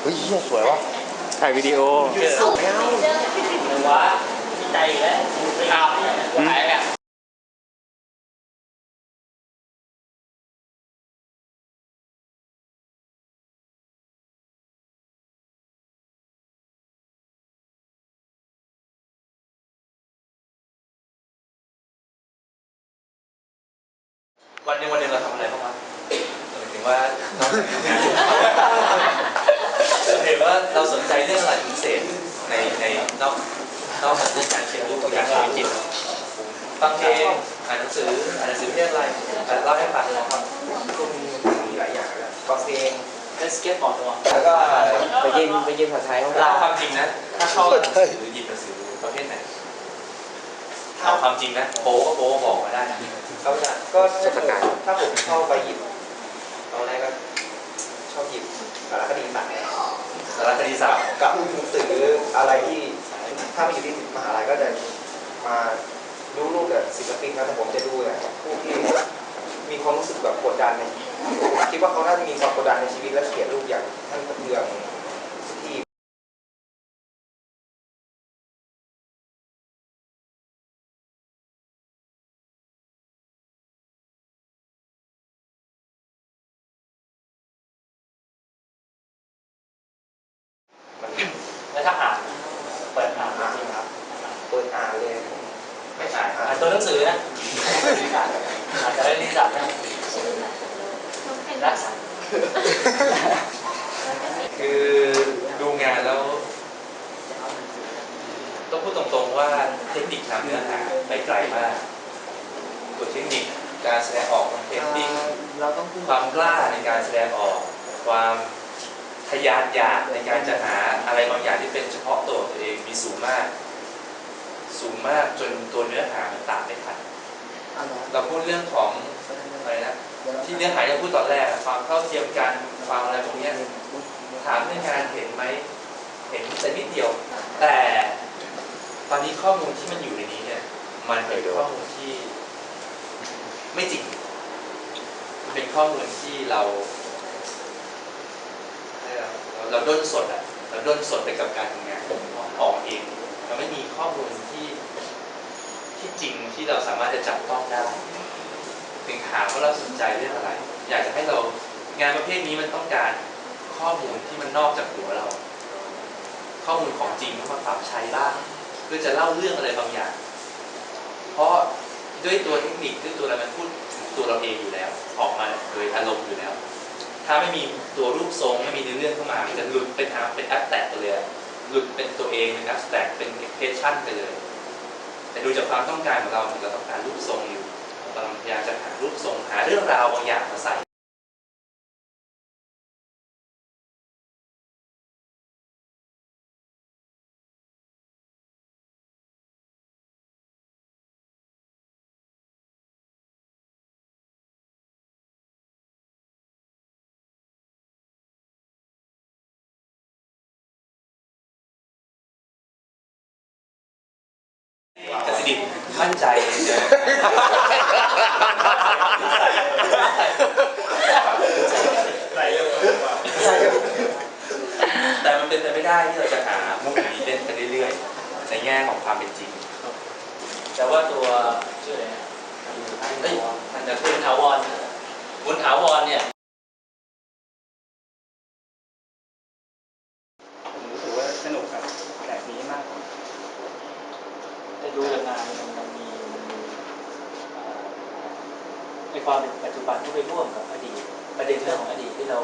เฮ้ยเหี้ยสวยวะถ่ายวิดีโอว่าใจแล้วอ้าวหายแล้ววันหนึ่งวันหนึ่งเราทำอะไรบ้างวะหมายถึงว่า เห็นว่าเราสนใจเรื่องอะไรพิเศษในในนอกนอกจากเรื่องการเขียนรูปตัวอย่างชีวิตจริงฟังเพลงอ่านหนังสืออ่านหนังสือเรื่องอะไรอ่เล่าให้ฟังนะครับก็มีมีหลายอย่างนะฟังเพลงเล่นสเก็ตบอร์ดด้วยแล้วก็ไปยินไปยินภาษาไทยเขาเล่าความจริงนะถ้าเข้าหนังสือหยิบหนังสือประเภทไหนเอาความจริงนะโป๊ก็โป๊บอกมาได้นะเขาจะก็ถ้าผมถ้าผมเข้าไปหยิบตอนแรกก็ชอบหยิบสารคดีต่าง สารคดีศาสตร์กับหนังสืออะไรที่ถ้าไม่อยู่ที่มหาลัยก็จะมาดูรูปแบบศิลปินนะแต่ผมจะดูแบบผู้ที่มีความรู้สึกแบบกดดันในคิดว่าเขาน่าจะมีความกดดันในชีวิตและเขียนรูปอย่างท่านตะเทือง แล้วถ้าอ่านเปิดอ่านจริงครับเปิดอ่านเลยไม่อ่านอ่านตัวหนังสือนะอาจจะได้นิสัยนะรักษาคือดูงานแล้วต้องพูดตรงๆว่าเทคนิคทางเนื้อหาไปไกลมากตัวเทคนิคการแสดงออกของเพนติ้งเราต้องพูดความกล้าในการแสดงออก ความ ทะยานอยากในการจะหาอะไรบางอย่างที่เป็นเฉพาะตัวของตัวเองมีสูงมาก สูงมากจนตัวเนื้อหามันตามไม่ทันเราพูดเรื่องของอะไรนะที่เนื้อหาที่เราพูดตอนแรกอะความเข้าเทียมกันความอะไรพวกเนี้ยถามเรื่องงานเห็นไหมเห็นแต่นิดเดียว แต่ตอนนี้ข้อมูลที่มันอยู่ในนี้เนี่ย มันเป็นข้อมูลที่ไม่จริงมันเป็นข้อมูลที่เรา เราด้นสดอะเราด้นสดไปกับการทำงานออกเองเราไม่มีข้อมูลที่ที่จริงที่เราสามารถจะจับต้องได้ถึงถามว่าเราสนใจเรื่องอะไร อยากจะให้เรางานประเภทนี้มันต้องการข้อมูลที่มันนอกจากหัวเรา ข้อมูลของจริงมาปรับใช้บ้างเพื่อจะเล่าเรื่องอะไรบางอย่าง เพราะด้วยตัวเทคนิคด้วยตัวอะไรมันพูดตัวเราเองอยู่แล้ว ออกมาโดยอารมณ์อยู่แล้ว ถ้าไม่มีตัวรูปทรงไม่มีเนื้อเรื่องเข้ามามันจะหลุดเป็นอาเป็นแอปแตกไปเลยหลุดเป็นตัวเองเป็นแอปแตกเป็นเพชชั่นไปเลย แต่ดูจากความต้องการของเราเราต้องการรูปทรงอยู่เราพยายามจะหารูปทรงหาเรื่องราวบางอย่างมาใส่ กสิดิบมั่นใจเจอแต่มันเป็นไปไม่ได้ที่เราจะหามุกนี้เล่นกันเรื่อยๆ ในแง่ของความเป็นจริง แต่ว่าตัวชื่ออะไรนะเอ้ยมันจะบุญถาวรบุญถาวรเนี่ย ผมรู้สึกว่าสนุกกับแบบนี้มากกว่า ได้ดูจากงานมันมันมีมันมีเอ่อในความเป็นปัจจุบันที่ไปร่วมกับอ ดีตประเด็นเรื่องของอดีตที่เรา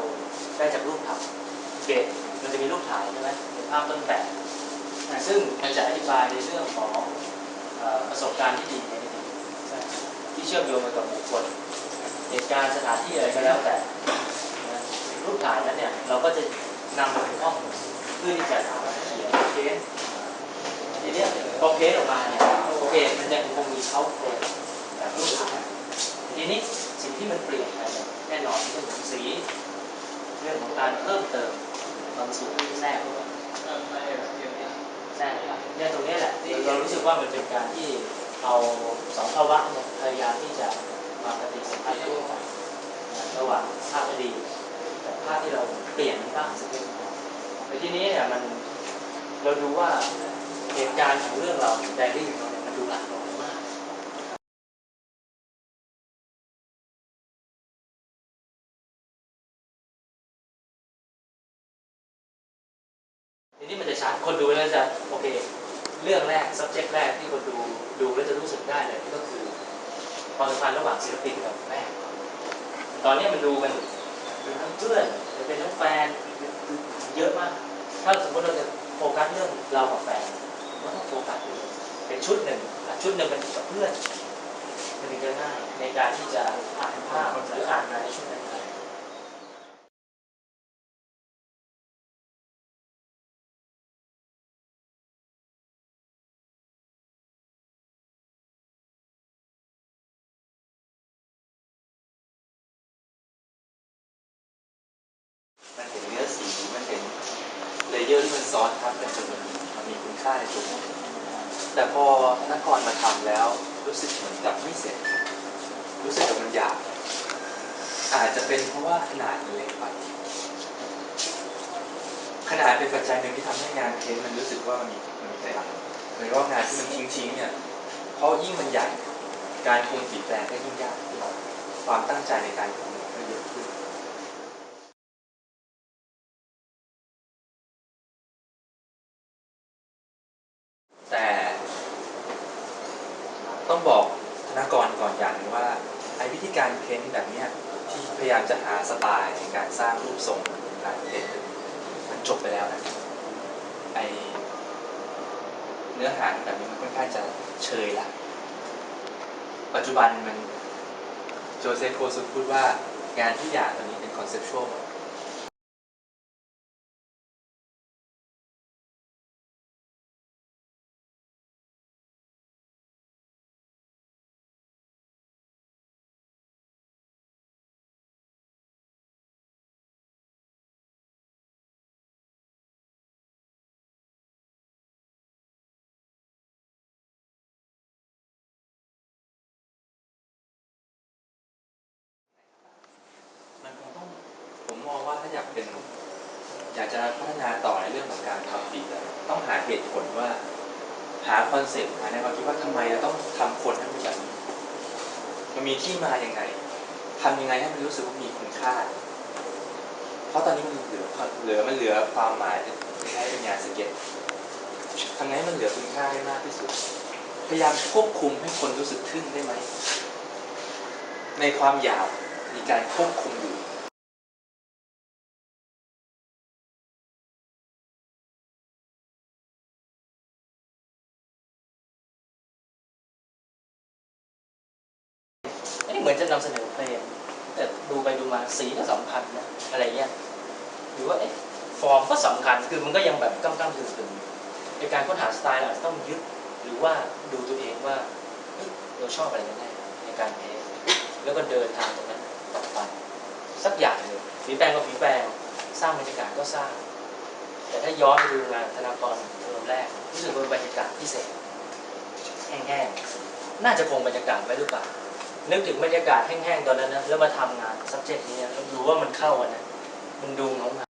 ได้จากรูปถ่ายเบสมันจะมีรูปถ่ายใช่ไหมมีภาพต้นแบบซึ่งมันจะอธิบายในเรื่องของอประสบการณ์ที่ดีในอดีตที่เชื่อมโยงไปกับบุคคลเหตุการณ์สถานที่อะไรก็แล้วแต่รูปถ่ายนั้นเนี่ยเราก็จะนำมาเป็นข้อมูลเพื่อที่จะเขียนเคสทีเนี้พอเพจออกมาเนี่ยโอเคมันยังคงมีเขาโครงแบบรูปถ่ายทีนี้สิ่งที่มันเปลี่ยนไป แน่นอนเรื่องของสีเรื่องของการเพิ่มเติมบางส่วนที่แทรกเข้ามาแทรกเข้ามาเนี่ยตรงนี้แหละที่เรารู้สึกว่ามันเป็นการที่เอาสองภาวะเนี่ยพยายามที่จะมาปฏิสัมพันธ์ร่วมกันนะระหว่างภาพอดีตกับภาพที่เราเปลี่ยนเป็นภาพสเก็ตแต่ทีนี้เนี่ยมันเราดูว่าเหตุการณ์ของเรื่องเราไดรี่ของเรา ทีนี้มันจะชัดคนดูแล้วจะโอเค เรื่องแรก subject แรกที่คนดูดูแล้วจะรู้สึกได้เลยก็คือความสัมพันธ์ระหว่างศิลปินกับแม่ตอนนี้มันดูมันเป็นทั้งเพื่อนเป็นทั้งแฟนเยอะมาก ถ้าสมมติเราจะโฟกัสเรื่องเรากับแฟนก็ต้องโฟกัสเป็นชุดหนึ่งชุดหนึ่งเป็นกับเพื่อนมันถึงจะง่ายในการที่จะอ่านภาพหรืออ่านในชุดนั้น มันเห็นเนื้อสี มันเห็นเลเยอร์ที่มันซ้อนทับกันจนมันมันมีคุณค่าในตัวมันแต่พอนครมาทำแล้วรู้สึกเหมือนกับไม่เสร็จ รู้สึกกับมันหยาบอาจจะเป็นเพราะว่าขนาดมันเล็กไปขนาดเป็นปัจจัยหนึ่งที่ทำให้งานเพ้นมันรู้สึกว่ามันมีมันมีพลังเหมือนว่างานที่มันทิ้งๆเนี่ยเพราะยิ่งมันใหญ่การคุมสีแปลงก็ยิ่งยากขึ้นความตั้งใจในการคุมก็เยอะขึ้น แต่ ต้องบอกธนากรก่อนอย่างนึงว่าไอ้วิธีการเพ้นแบบเนี้ยที่พยายามจะหาสไตล์ในการสร้างรูปทรงการเพ้นมันจบไปแล้วนะไอเนื้อหาแบบนี้มันค่อนข้างจะเชยละปัจจุบันมันโจเซฟโคซุพูดว่างานทุกอยางตอนนี้เป็นคอนเซ็ปชวลมัน จะพัฒนาต่อในเรื่องของการทำฟีดต้องหาเหตุผลว่า หาคอนเซ็ปต์หาในความคิดว่าทำไมเราต้องทำคนให้เป็นแบบนี้มันมีที่มาอย่างไงทำยังไงให้มันรู้สึกว่ามีคุณค่า เพราะตอนนี้มันเหลือเหลือมันเหลือความหมายคล้เป็นงานสเก็ตทำไงให้มันเหลือคุณค่าให้มากที่สุด พยายามควบคุมให้คนรู้สึกทึ่งได้ไหมในความหยาบมีการควบคุมอยู่ นนี้เหมือนจะนำเสนอเพลงแต่ดูไปดูมาสีก็สำคัญนะอะไรเงี้ยหรือว่าเอ๊ะฟอร์มก็สำคัญคือมันก็ยังแบบก้ำก้ำกึ่งกึ่งในการค้นหาสไตล์เราอาจจะต้องยึดหรือว่าดูตัวเองว่าเฮ้ยเราชอบอะไรกันแน่ในการเพลงแล้วก็เดินทางตรงนั้นต่อไปสักอย่างหนึ่งฝีแปลงก็ฝีแปลงสร้างบรรยากาศก็สร้าง แต่ถ้าย้อนไปดูงานธนากรเทอมแรกรู้สึกว่าบรรยากาศพิเศษแห้งๆน่าจะคงบรรยากาศไว้หรือเปล่า นึกถึงบรรยากาศแห้งๆตอนนั้นนะแล้วมาทำงาน subject นี้นะแล้วดูว่ามันเข้ากันนะมันดูเหงาๆ